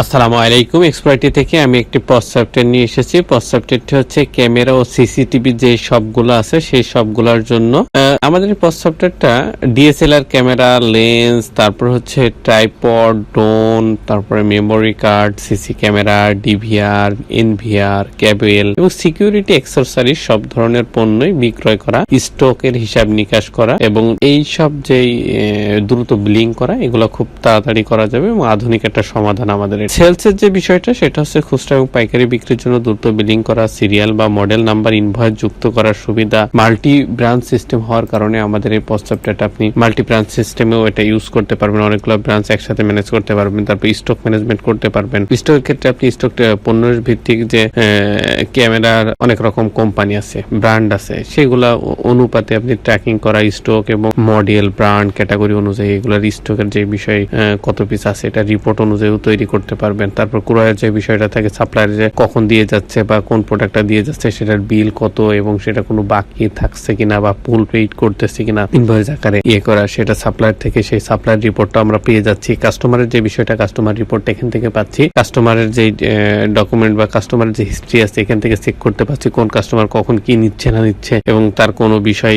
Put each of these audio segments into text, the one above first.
আসসালামু আলাইকুম। এক্সপার্টি থেকে আমি একটি সফটওয়্যার নিয়ে এসেছি। সফটওয়্যারটি হচ্ছে ক্যামেরা ও সিসিটিভি যে সবগুলো আছে, সেই সবগুলোর জন্য। আমাদের সফটওয়্যারটা ডিএসএলআর ক্যামেরা লেন্স তারপর হচ্ছে ট্রাইপড ড্রোন তারপরে memory card CC camera DVR NVR cable এবং সিকিউরিটি অ্যাক্সেসরিজ সব ধরনের পণ্যই বিক্রয় করা স্টকের হিসাব নিকাশ করা এবং এই সব যেই দ্রুত বিলিং করা, এগুলো খুব তাড়াতাড়ি করা যাবে এবং আধুনিক একটা সমাধান আমাদের সেলস এর যে বিষয়টা, সেটা হচ্ছে খুচরা এবং পাইকারি বিক্রির জন্য দ্রুত বিলিং করা সিরিয়াল বা মডেল নাম্বার ইনভয়েস যুক্ত করার সুবিধা মাল্টি ব্রাঞ্চ সিস্টেম হওয়ার কারণে আমাদের এই প্রস্তাবটা আপনি মাল্টি ব্রাঞ্চ সিস্টেমেও এটা ইউজ করতে পারবেন। অনেকগুলো ব্রাঞ্চ একসাথে ম্যানেজ করতে পারবেন, তারপর স্টক ম্যানেজমেন্ট করতে পারবেন। স্টকের ক্ষেত্রে আপনি স্টক পণ্যের ভিত্তিক যে ক্যামেরার অনেক রকম কোম্পানি আছে ব্র্যান্ড আছে, সেগুলা অনুপাতে আপনি ট্র্যাকিং করা স্টক এবং মডেল ব্র্যান্ড ক্যাটাগরি অনুযায়ী এগুলোর স্টকের যে বিষয় কত পিস আছে, এটা রিপোর্ট অনুযায়ী তৈরি করতে পারবেন। তারপর ক্রয়ের যে বিষয়টা থাকে সাপ্লায়ার যে কখন দিয়ে যাচ্ছে বা কোন প্রোডাক্টটা দিয়ে যাচ্ছে, সেটার বিল কত এবং সেটা কোনো বাকি থাকছে কিনা বা ফুল পেইড করতেছে কিনা ইনভয়েস আকারে ইয়ে করা, সেটা সাপ্লায়ার থেকে সেই সাপ্লায়ার রিপোর্টটা আমরা পেয়ে যাচ্ছি। কাস্টমারের যে বিষয়টা কাস্টমার রিপোর্ট এখান থেকে পাচ্ছি। কাস্টমারের যে ডকুমেন্ট বা কাস্টমারের যে হিস্ট্রি আছে, এখান থেকে চেক করতে পারছি কোন কাস্টমার কখন কি নিচ্ছে, না নিচ্ছে এবং তার কোনো বিষয়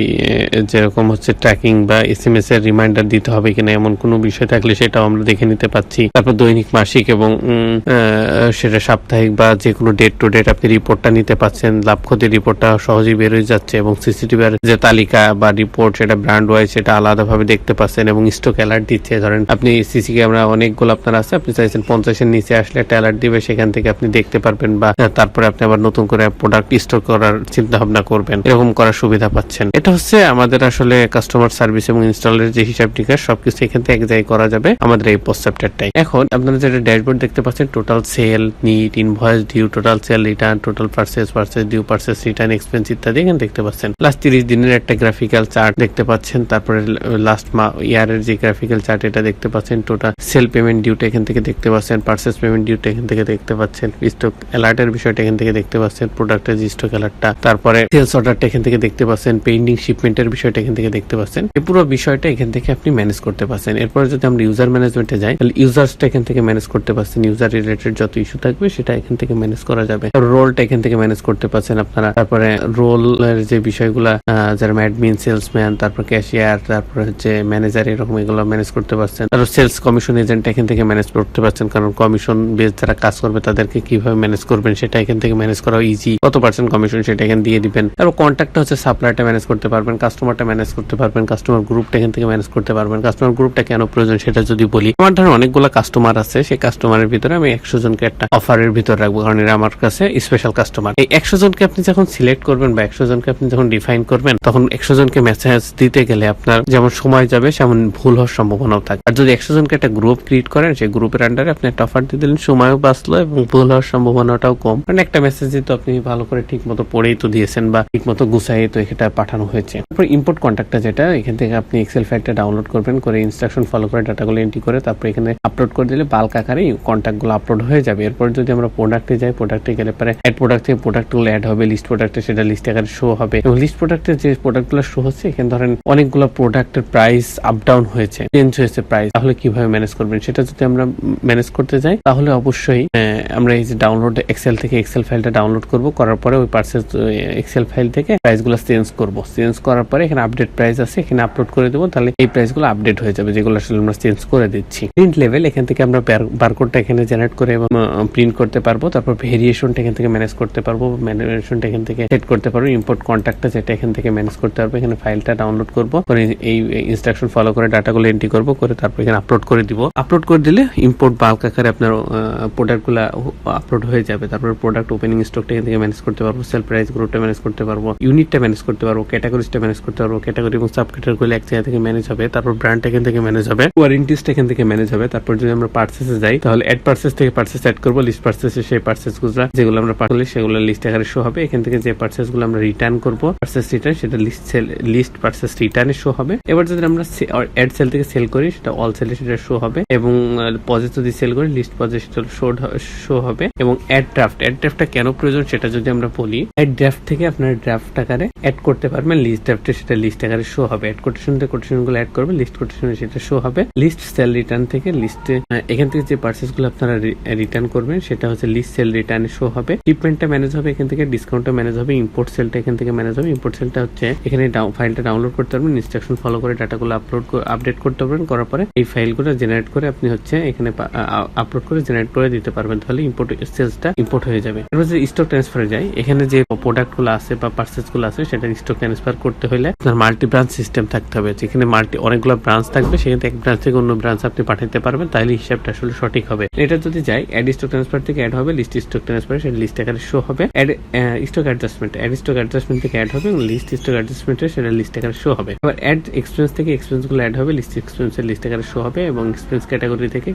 যেরকম হচ্ছে ট্র্যাকিং বা এস এম এস এর রিমাইন্ডার দিতে হবে কিনা, এমন কোনো বিষয় থাকলে সেটাও আমরা দেখে নিতে পাচ্ছি তারপর দৈনিক মাসিক এবং আহ, সেটা সাপ্তাহিক বা যে কোনো ডেট টু ডেট আপনি রিপোর্টটা নিতে পাচ্ছেন। লাভ ক্ষতির রিপোর্টটা সহজেই বেরোয় যাচ্ছে এবং সিসিটিভি যে তালিকা বা রিপোর্ট সেটা ব্র্যান্ড ওয়াইজ সেটা আলাদাভাবে দেখতে পাচ্ছেন এবং স্টক অ্যালার্ট দিচ্ছে। ধরেন আপনি সিসি ক্যামেরা অনেকগুলো আপনার আছে আপনি চাইছেন পঞ্চাশের নিচে আসলে একটা অ্যালার্ট দিবে সেখান থেকে আপনি দেখতে পারবেন বা তারপরে আপনি আবার নতুন করে প্রোডাক্ট স্টোর করার চিন্তা ভাবনা করবেন। এরকম করার সুবিধা পাচ্ছেন। এটা হচ্ছে আমাদের আসলে কাস্টমার সার্ভিস এবং ইনস্টলের যে হিসাব নিকাশ সবকিছু এখান থেকে এক জায়গায় করা যাবে আমাদের এই প্রস্তাবটাই এখন আপনারা যেটা ড্যাশবোর্ড দেখতে পাচ্ছেন total sale net invoice due total sale return total purchase purchase due purchase return expense ইত্যাদি এখানে দেখতে পাচ্ছেন। লাস্ট তিরিশ দিনের একটা গ্রাফিক্যাল চার্ট দেখতে পাচ্ছেন, তারপরে লাস্ট ইয়ারের যে গ্রাফিক্যাল চার্ট এটা দেখতে পাচ্ছেন টোটাল সেল পেমেন্ট ডিউটা এখান থেকে দেখতে পাচ্ছেন পার্সেস পেমেন্ট ডিউটা এখান থেকে দেখতে পাচ্ছেন স্টক অ্যালার্টের বিষয়টা এখান থেকে দেখতে পাচ্ছেন প্রোডাক্টের যে স্টক অ্যালার্টটা তারপরে সেলস অর্ডারটা এখান থেকে দেখতে পাচ্ছেন পেন্ডিং শিপমেন্টের বিষয়টা এখান থেকে দেখতে পাচ্ছেন। এই পুরো বিষয়টা এখান থেকে আপনি ম্যানেজ করতে পারছেন। এরপরে যদি আমরা ইউজার ম্যানেজমেন্টে যাই, তাহলে ইউজার্সটা এখান থেকে ম্যানেজ করতে পারছেন। ইউজার রিলেটেড যত ইস্যু থাকবে, সেটা এখান থেকে ম্যানেজ করা যাবে। রোলটা এখান থেকে ম্যানেজ করতে পারছেন আপনারা। তারপরে রোলের যে বিষয়গুলা যারা অ্যাডমিন সেলসম্যান তারপর ক্যাশিয়ার তারপর হচ্ছে ম্যানেজার এরকম এগুলো ম্যানেজ করতে পারছেন। তারপর সেলস কমিশন এজেন্ট এখান থেকে ম্যানেজ করতে পারছেন, কারণ কমিশন বেস যারা কাজ করবে, তাদেরকে কীভাবে ম্যানেজ করবেন, সেটা এখান থেকে ম্যানেজ করা ইজি কত পার্সেন্ট কমিশন সেটা এখানে দিয়ে দিবেন? তারপর কন্ট্যাক্টটা হচ্ছে সাপ্লাইটা ম্যানেজ করতে পারবেন কাস্টমারটা ম্যানেজ করতে পারবেন কাস্টমার গ্রুপটা এখান থেকে ম্যানেজ করতে পারবেন। কাস্টমার গ্রুপটা কেন প্রয়োজন সেটা যদি বলি। আমার ধরুন অনেকগুলো কাস্টমার আছে, সেই কাস্টমারের ভিতরে আমি একশো জনকে একটা অফারের ভিতরে রাখব, কারণ এরা আমার কাছে স্পেশাল কাস্টমার এই একশো জনকে আপনি যখন সিলেক্ট করবেন বা একশো জনকে আপনি যখন ডিফাইন করবেন, তখন একশো জনকে মেসেজ দিতে গেলে আপনার যেমন সময় যাবে, সেমন ভুল হওয়ার সম্ভাবনাও থাকে। আর যদি একশো জনকে একটা গ্রুপ ক্রিয়েট করেন, সেই গ্রুপের আন্ডারে আপনি একটা অফার দিয়ে দিলেন, সময়ও বাঁচলো এবং ভুল হওয়ার সম্ভাবনাটাও কম। কারণ একটা মেসেজ তো আপনি ভালো করে ঠিক মতো পড়েই তো দিয়েছেন বা ঠিক মতো গুছাই তো এটা পাঠানো হয়েছে। তারপর ইম্পোর্ট কন্ট্যাক্টটা যেটা, এখান থেকে আপনি এক্সেল ফাইলটা ডাউনলোড করবেন, করে ইনস্ট্রাকশন ফলো করে ডাটাগুলো এন্ট্রি করে তারপর এখানে আপলোড করে দিলে বাল্ক আকারে কন্ট্যাক্টগুলো আপলোড হয়ে যাবে। এরপর যদি আমরা প্রোডাক্টে যাই প্রোডাক্টে গেলে পরে অ্যাড প্রোডাক্ট থেকে প্রোডাক্টগুলো অ্যাড হবে লিস্ট প্রোডাক্টে সেটা লিস্ট আকারে শো হবে। এবং লিস্ট প্রোডাক্টের যে প্রোডাক্টগুলো শো হচ্ছে, এখানে ধরেন অনেকগুলো প্রোডাক্টের প্রাইস আপ ডাউন হয়েছে চেঞ্জ হয়েছে প্রাইস তাহলে কীভাবে ম্যানেজ করবেন? সেটা যদি আমরা ম্যানেজ করতে যাই, তাহলে অবশ্যই আমরা এই যে ডাউনলোড এক্সেল থেকে এক্সেল ফাইলটা ডাউনলোড করব, করার পরে ওই পার্সেস এক্সেল ফাইল থেকে প্রাইসগুলো চেঞ্জ করব। চেঞ্জ করার পরে এখানে আপডেট প্রাইস আছে, এখানে আপলোড করে দেবো, তাহলে এই প্রাইসগুলো আপডেট হয়ে যাবে, যেগুলো আসলে আমরা চেঞ্জ করে দিচ্ছি। প্রিন্ট লেভেল এখান থেকে আমরা বারকোডটা এখানে জেনারেট করে এবং প্রিন্ট করতে পারব। তারপর ভেরিয়েশনটা এখান থেকে ম্যানেজ করতে পারব। ম্যানেজমেন্টটা এখান থেকে সেট করতে পারব। ইম্পোর্ট কন্ট্যাক্টটা যেটা এখান থেকে ম্যানেজ করতে পারব। এখানে ফাইলটা ডাউনলোড করব। করে এই ইনস্ট্রাকশন ফলো করে ডাটাগুলো এন্ট্রি করব। করে তারপর এখানে আপলোড করে দিব। আপলোড করে দিলে ইম্পোর্ট বাল্ক আকারে আপনার প্রোডাক্টগুলো আপলোড হয়ে যাবে। তারপর প্রোডাক্ট ওপেনিং স্টকটা এখান থেকে ম্যানেজ করতে পারব। সেল প্রাইস গ্রুপটা ম্যানেজ করতে পারব। ইউনিটটা ম্যানেজ করতে পারব। ক্যাটাগরিজটা ম্যানেজ করতে পারব। ক্যাটাগরি এবং সাব ক্যাটাগরি এক জায়গা থেকে ম্যানেজ হবে। তারপর ব্র্যান্ড এখান থেকে ম্যানেজ হবে। ওয়ারেন্টিসটা এখান থেকে ম্যানেজ হবে। তারপর যদি আমরা পার্সেসে যাই, তাহলে অ্যাড পার্সেস থেকে পার্সেস অ্যাড করব লিস্ট পার্সেসে সেই পার্সেসগুলো, যেগুলো আমরা পাঠালে সেগুলো লিস্ট আকারে শো হবে। এখান থেকে যে পার্সেসগুলো আমরা রিটার্ন করব পার্সেস রিটার্ন সেটা লিস্ট সেল লিস্ট পার্সেস রিটার্নে শো হবে। এবার যদি আমরা অ্যাড সেল থেকে সেল করি, সেটা অল সেলে সেটা শো হবে। এবং পজে যদি সেল করি লিস্ট পজে সেটা শো হবে। এবং অ্যাড ড্রাফট অ্যাড ড্রাফটটা কেন প্রয়োজন সেটা যদি আমরা বলি অ্যাড ড্রাফট থেকে আপনার ড্রাফট আকারে অ্যাড করতে পারবেন। লিস্ট ড্রাফটে সেটা লিস্ট আকারে শো হবে। অ্যাড কোটেশন থেকে কোটেশনগুলো অ্যাড করবে লিস্ট কোটেশনে সেটা শো হবে। লিস্ট সেল রিটার্ন থেকে লিস্টে এখান থেকে যে পার্সেস গুলো আপনারা রিটার্ন করবেন, সেটা হচ্ছে লিস্ট সেল রিটার্ন শো হবে। শিপমেন্টটা ম্যানেজ হবে, এখান থেকে ডিসকাউন্টটা ম্যানেজ হবে ইম্পোর্ট সেলটা এখান থেকে ম্যানেজ হবে। ইম্পোর্ট সেলটা হচ্ছে এখানে ফাইলটা ডাউনলোড করতে পারবেন ইনস্ট্রাকশন ফলো করে ডাটাগুলো আপলোড আপডেট করতে পারবেন করার পরে এই ফাইলগুলো জেনারেট করে আপনি হচ্ছে এখানে আপলোড করে জেনারেট করে দিতে পারবেন। তাহলে ইম্পোর্ট সেলসটা ইম্পোর্ট হয়ে যাবে। এবার যে স্টক ট্রান্সফারে যায় এখানে যে প্রোডাক্টগুলো আছে বা পার্সেসগুলো আছে, সেটা স্টক ট্রান্সফার করতে হলে আপনার মাল্টি ব্রাঞ্চ সিস্টেম থাকতে হবে। যেখানে মাল্টি অনেকগুলো ব্রাঞ্চ থাকবে, সেখানে এক ব্রাঞ্চ থেকে অন্য ব্রাঞ্চ আপনি পাঠাতে পারবেন, তাহলে হিসাবটা আসলে সঠিক হবে। এটা যদি যায় অ্যাড স্টক ট্রান্সফার থেকে অ্যাড হবে লিস্ট স্টক ট্রান্সফার সেটা লিস্ট আকারে শো হবে। Add stock adjustment add stock adjustment থেকে অ্যাড হবে এবং লিস্ট স্টক অ্যাডজাস্টমেন্টে সেটা লিস্ট আকারে শো হবে। এবার অ্যাড এক্সপেন্স থেকে এক্সপেন্সগুলো অ্যাড হবে লিস্ট এক্সপেন্সের লিস্ট আকারে শো হবে এবং এক্সপেন্স ক্যাটাগরি থেকে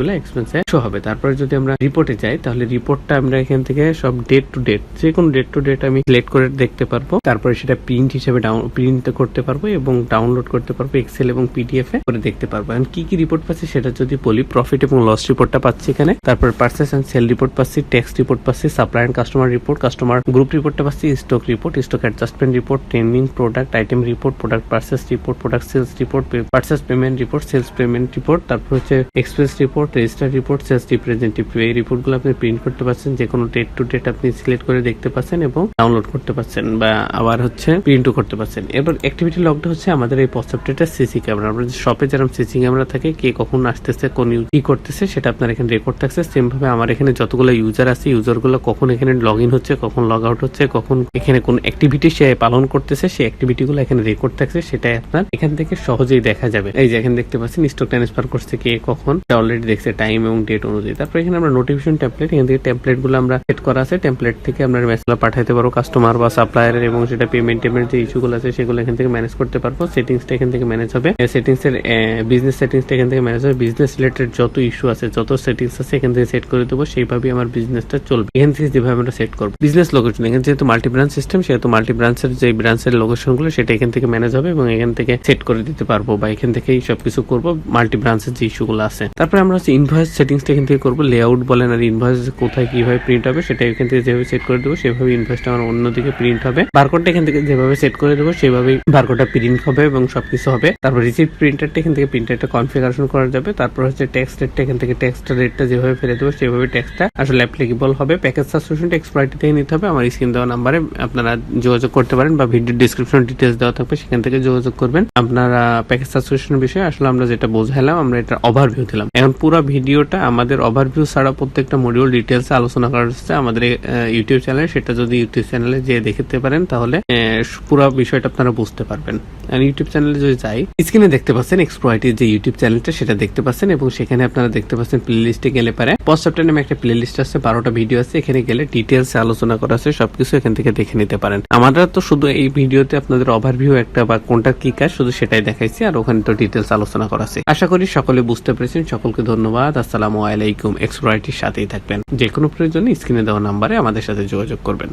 গুলো এক্সপেন্সে শো হবে। তারপরে যদি আমরা রিপোর্টে যাই, তাহলে রিপোর্টটা আমরা এখান থেকে সব ডেট টু ডেট যে কোনো ডেট টু ডেট আমি সিলেক্ট করে দেখতে পারব। তারপরে সেটা প্রিন্ট হিসেবে প্রিন্ট করতে পারব এবং ডাউনলোড করতে পারব এক্সেল এবং পিডিএফ এ করে দেখতে পারব। এখন কি কি রিপোর্ট পাচ্ছি সেটা যদি বলি প্রফিট এবং লস রিপোর্টটা পাচ্ছি এখানে। তারপর পার্সেস এন্ড সেল রিপোর্ট পাচ্ছি ট্যাক্স রিপোর্ট পাচ্ছি supply and customer report customer group রিপোর্টটা পাচ্ছি stock report stock adjustment report trending product item report product purchase report product sales report purchase payment report sales payment report তারপর হচ্ছে express report register report sales representative এই রিপোর্টগুলো আপনি print করতে পারছেন যে কোনো ডেট টু ডেট আপনি সিলেক্ট করে দেখতে পাচ্ছেন এবং ডাউনলোড করতে পারছেন বা আবার হচ্ছে প্রিন্টও করতে পারছেন। এরপর অ্যাক্টিভিটি লগটা হচ্ছে আমাদের এই পশ্চাপটা সিসি ক্যামেরা আমরা শপে যেরকম সিসি ক্যামেরা থাকে, কে কখন আসতেছে, কোন কি করতেছে সেটা আপনার এখানে রেকর্ড থাকছে। সেম ভাবে আমার এখানে যতগুলো ইউজার আছে ইউজারগুলো কখন এখানে লগ ইন হচ্ছে, কখন লগ আউট হচ্ছে, কখন এখানে কোন অ্যাক্টিভিটি সে পালন করতেছে, সেই অ্যাক্টিভিটি গুলো এখানে রেকর্ড থাকছে সেটা আপনার এখান থেকে সহজেই দেখা যাবে। এই যে এখানে দেখতে পাচ্ছেন স্টক ট্রান্সফার করছে কে, কখন অলরেডি দেখছে টাইম এবং ডেট অনুযায়ী। তারপর এখানে আমরা নোটিফিকেশন টেমপ্লেট এখান থেকে টেমপ্লেটগুলো আমরা সেট করা আছে। টেমপ্লেট থেকে আমরা মেসেজ পাঠাতে পারব কাস্টমার বা সাপ্লায়ারের এবং সেটা পেমেন্ট টেমেন্ট যে ইস্যু গুলো আছে, সেগুলো এখান থেকে ম্যানেজ করতে পারব। সেটিংসটা এখান থেকে ম্যানেজ হবে। সেটিংস এর বিজনেস সেটিংসটা এখান থেকে ম্যানেজ হবে। বিজনেস রিলেটেড যত ইস্যু আছে যত সেটিংস আছে, এখান থেকে সেট করে দেবো, সেইভাবেই আমার বিজনেসটা চলবে। এখান থেকে যেভাবে আমরা সেট করব। বিজনেস লোকেশন এখানে যেহেতু মাল্টি ব্রাঞ্চ সিস্টেম সেহেতু মাল্টি ব্রাঞ্চের যে ব্রাঞ্চের লোকেশনগুলো সেটা এখান থেকে ম্যানেজ হবে এবং এখান থেকে সেট করে দিতে পারব বা এখান থেকেই সবকিছু করব মাল্টি ব্রাঞ্চের যে ইস্যু গুলো আছে। তারপরে আমরা হচ্ছে ইনভয়েস সেটিংসটা এখান থেকে করব। লেআউট বলেন আর ইনভয়েস কোথায় কীভাবে প্রিন্ট হবে, সেটা এখান থেকে যেভাবে সেট করে দেবো সেভাবে ইনভয়েসটা আমার অন্যদিকে প্রিন্ট হবে। বারকোডটা এখান থেকে যেভাবে সেট করে দেবো, সেভাবেই বারকোডটা প্রিন্ট হবে এবং সবকিছু হবে। তারপর রিসিপ্ট প্রিন্টারটা এখান থেকে প্রিন্টারটা কনফিগারেশন করা যাবে। তারপর হচ্ছে ট্যাক্স রেটটা এখান থেকে ট্যাক্স রেটটা যেভাবে ফেলে দেবো, সেভাবে ট্যাক্সটা আসলে অ্যাপ্লিকেবল হবে। প্যাকেজ সাবস্ক্রিপশনটা এক্সপার্টি থেকে নিতে হবে। আমার স্ক্রিন দেওয়া নাম্বারে আপনারা যোগাযোগ করতে পারেন বা ভিডিও ডিসক্রিপশন ডিটেলস দেওয়া থাকবে, সেখান থেকে যোগাযোগ করবেন। আপনারা প্যাকেজ সাবস্ক্রিপশনের বিষয়ে আসলে আমরা যেটা বোঝালাম আমরা এটা ওভারভিউ দিলাম। এখন পুরো ভিডিওটা আমাদের ওভারভিউ ছাড়া প্রত্যেকটা মডিউল ডিটেলস আলোচনা করা হচ্ছে। আমাদের ইউটিউব চ্যানেলে সেটা যদি ইউটিউব চ্যানেলে যে দেখতে পারেন, তাহলে পুরো বিষয়টা আপনারা বুঝতে পারবেন। ইউটিউব চ্যানেলে যদি যাই স্ক্রিনে দেখতে পাচ্ছেন এক্সপ্লয়েটির যে ইউটিউব চ্যানেলটা সেটা দেখতে পাচ্ছেন এবং সেখানে আপনারা দেখতে পাচ্ছেন প্লে লিস্টে গেলে পারে পশ্চাপটা নামে একটা প্লে লিস্ট আছে, বারোটা ভিডিও আছে, এখানে গেলে ডিটেলস আলোচনা করা আছে, সবকিছু এখান থেকে দেখে নিতে পারেন। আমরা তো শুধু এই ভিডিওতে আপনাদের ওভারভিউ একটা বা কোনটা কি কাজ, শুধু সেটাই দেখাইছি, আর ওখানে তো ডিটেলস আলোচনা করা আছে। আশা করি সকলে বুঝতে পেরেছেন। সকলকে ধন্যবাদ। আসসালামু আলাইকুম। এক্সপ্লয়েটির সাথেই থাকবেন। যে কোনো প্রয়োজনে স্ক্রিনে দেওয়া নাম্বারে আমাদের সাথে যোগাযোগ করবেন।